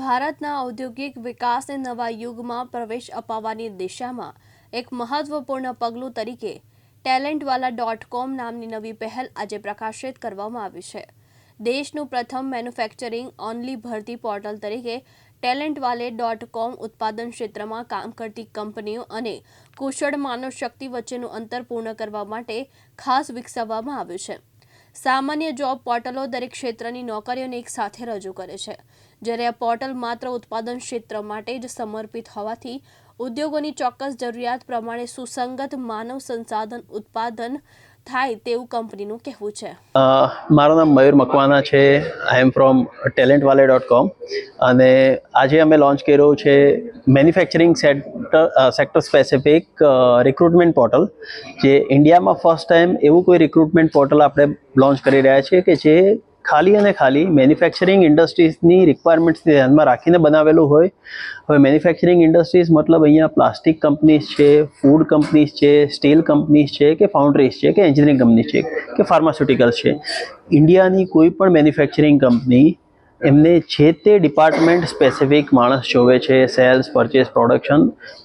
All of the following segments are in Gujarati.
ભારતના ઔદ્યોગિક વિકાસને નવા યુગમાં પ્રવેશ અપાવવાની દિશામાં એક મહત્વપૂર્ણ પગલું તરીકે ટેલેન્ટવાલા ડોટ કોમ નામની નવી પહેલ આજે પ્રકાશિત કરવામાં આવી છે. દેશનું પ્રથમ મેન્યુફેક્ચરિંગ ઓનલી ભરતી પોર્ટલ તરીકે ટેલેન્ટવાલે ડોટ કોમ ઉત્પાદન ક્ષેત્રમાં કામ કરતી કંપનીઓ અને કુશળ માનવ શક્તિ વચ્ચેનું અંતર પૂર્ણ કરવા માટે ખાસ વિકસાવવામાં આવ્યું છે. સામાન્ય જોબ પોર્ટલો દરેક ક્ષેત્રની નોકરીઓને એક સાથે રજૂ કરે છે. જ્યારે આ પોર્ટલ માત્ર ઉત્પાદન ક્ષેત્ર માટે જ સમર્પિત હોવાથી ઉદ્યોગોની ચોક્કસ જરૂરિયાત પ્રમાણે સુસંગત માનવ સંસાધન ઉત્પાદન થાય તેવું કંપનીનું કહેવું છે. મારું નામ મયુર મકવાના છે. I am from talent wale dot com અને આજે અમે લોન્ચ કર્યું છે manufacturing sector sector specific recruitment portal જે ઇન્ડિયામાં ફર્સ્ટ ટાઈમ એવું કોઈ રિક્રુટમેન્ટ પોર્ટલ આપણે લોન્ચ કરી રહ્યા છીએ કે જે ખાલી અને ખાલી મેન્યુફેક્ચરિંગ ઇન્ડસ્ટ્રીઝની રિક્વાયરમેન્ટ્સને ધ્યાનમાં રાખીને બનાવેલું હોય. હવે મેન્યુફેક્ચરિંગ ઇન્ડસ્ટ્રીઝ મતલબ અહીંયા પ્લાસ્ટિક કંપનીઝ છે ફૂડ કંપનીઝ છે સ્ટીલ કંપનીઝ છે કે ફાઉન્ડરીઝ છે કે એન્જિનિયરિંગ કંપની છે કે ફાર્માસ્યુટિકલ્સ છે. ઇન્ડિયાની કોઈ પણ મેન્યુફેક્ચરિંગ કંપની એમને જે તે ડિપાર્ટમેન્ટ સ્પેસિફિક માણસ જોવે છે સેલ્સ પરચેસ પ્રોડક્શન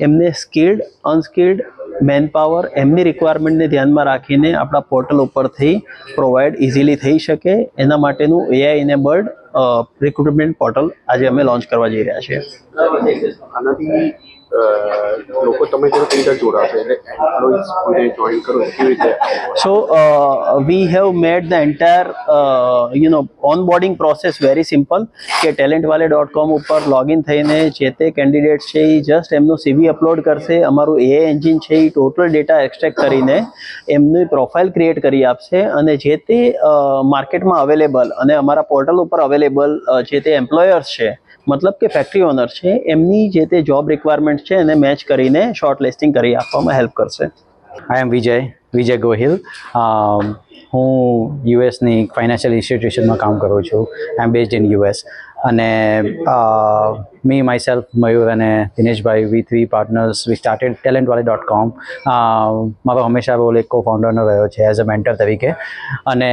એમને સ્કિલ્ડ અનસ્કિલ્ડ મેન પાવર એમની રિક્વાયરમેન્ટને ધ્યાનમાં રાખીને આપણા પોર્ટલ ઉપરથી પ્રોવાઈડ ઇઝીલી થઈ શકે. એના માટેનું એઆઈ ઇનેબલ્ડ રિક્રુટમેન્ટ પોર્ટલ આજે અમે લોન્ચ કરવા જઈ રહ્યા છીએ. લોકો તમે જો કઈ રીતે જોડાશે એટલે એમ્પ્લોઈઝ કોઈને જોઈન કરો કેવી રીતે so we have made the entire you know onboarding process very simple કે talentwale ડોટ કોમ ઉપર લોગિન થઈને જે તે કેન્ડિડેટ છે એ જસ્ટ એમનું સીવી અપલોડ કરશે, અમારું એ એન્જિન છે એ ટોટલ ડેટા એક્સટ્રેક્ટ કરીને એમની પ્રોફાઇલ ક્રિએટ કરી આપશે અને જે તે માર્કેટમાં અવેલેબલ અને અમારા પોર્ટલ ઉપર અવેલેબલ જે તે એમ્પ્લોયર્સ છે, મતલબ કે ફેક્ટરી ઓનર છે, એમની જે તે જોબ રિક્વાયરમેન્ટ છે એને મેચ કરીને શોર્ટ લિસ્ટિંગ કરી આપવામાં હેલ્પ કરશે. આઈ એમ વિજય વિજય ગોહિલ હું યુએસની ફાઇનાન્શિયલ ઇન્સ્ટિટ્યુશનમાં કામ કરું છું. I am based in US અને મી માય સેલ્ફ મયુર અને Dineshbhai we three partners we started talent wale dot com મારો હંમેશા રોલ એક કો ફાઉન્ડરનો રહ્યો છે એઝ અ મેન્ટર તરીકે. અને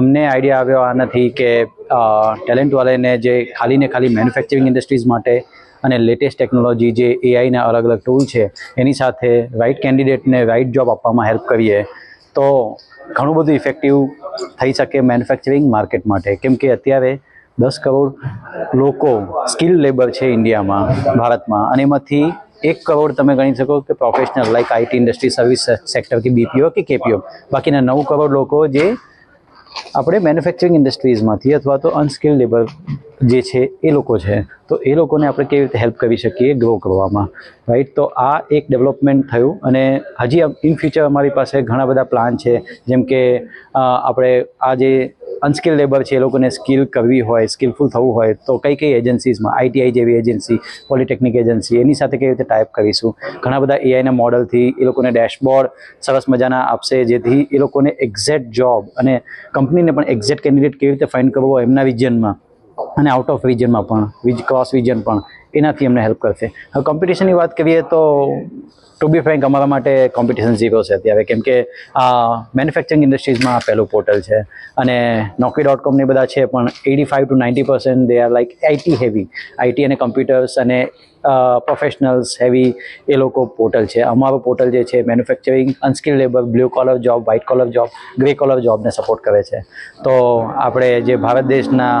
અમને આઈડિયા આવ્યો આ નથી કે ટેલેન્ટ વાલેને જે ખાલી ને ખાલી મેન્યુફેક્ચરિંગ ઇન્ડસ્ટ્રીઝ માટે અને લેટેસ્ટ ટેકનોલોજી જે એઆઈના અલગ અલગ ટૂલ છે, એની સાથે રાઇટ કેન્ડિડેટને રાઇટ જોબ આપવામાં હેલ્પ કરીએ, તો ઘણું બધું ઇફેક્ટિવ થઈ શકે મેન્યુફેક્ચરિંગ માર્કેટ માટે. કેમ કે અત્યારે દસ કરોડ લોકો સ્કિલ લેબર છે ઇન્ડિયામાં, ભારતમાં, અને એમાંથી એક કરોડ તમે ગણી શકો કે professional like IT industry service sector કે બીપીઓ કે કેપીઓ બાકીના નવ કરોડ લોકો જે આપણે મેન્યુફેક્ચરિંગ ઇન્ડસ્ટ્રીઝમાંથી અથવા તો અનસ્કિલ લેબર જે છે, એ લોકો છે, તો એ લોકોને આપણે કેવી રીતે હેલ્પ કરી શકીએ ગ્રો કરવામાં રાઈટ તો આ એક ડેવલપમેન્ટ થયું અને હજી ઇન ફ્યુચર અમારી પાસે ઘણા બધા પ્લાન છે, જેમ કે આપણે આ જે અનસ્કિલ લેબર છે, એ લોકોને સ્કિલ કરવી હોય સ્કિલફુલ થવું હોય, તો કઈ કઈ એજન્સીઝમાં આઈટીઆઈ જેવી એજન્સી પોલિટેકનિક એજન્સી એની સાથે કેવી રીતે ટાઈપ કરીશું? ઘણા બધા એઆઈના મોડલથી એ લોકોને ડેશબોર્ડ સરસ મજાના આપશે, જેથી એ લોકોને એક્ઝેક્ટ જોબ અને કંપનીને પણ એક્ઝેક્ટ કેન્ડિડેટ કેવી રીતે ફાઇન્ડ કરવો એમના વિઝનમાં અને આઉટ ઓફ રિજનમાં પણ, વિજ ક્રોસ વિઝન પણ. એનાથી અમને હેલ્પ કરશે. હવે કોમ્પિટિશનની વાત કરીએ તો ટુ બી ફ્રેન્ક અમારા માટે કોમ્પિટિશન ઝીરો છે અત્યારે. કેમ કે મેન્યુફેક્ચરિંગ ઇન્ડસ્ટ્રીઝમાં આ પહેલું પોર્ટલ છે. અને નોકરી ડોટ કોમની બધા છે, પણ eighty five to ninety percent they are like IT heavy IT અને કમ્પ્યુટર્સ અને પ્રોફેશનલ્સ હેવી એ લોકો પોર્ટલ છે. અમારું પોર્ટલ જે છે manufacturing unskill labour blue collar job white collar job grey collar જોબને support કરે છે. તો આપણે જે ભારત દેશના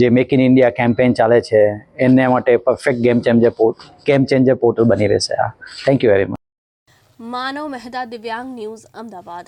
જે મેક ઇન ઇન્ડિયા કેમ્પેન ચાલે છે, એને માટે perfect game changer port game changer portal બની રહેશે આ. Thank you very much Manav Mehta Divyang news Ahmedabad.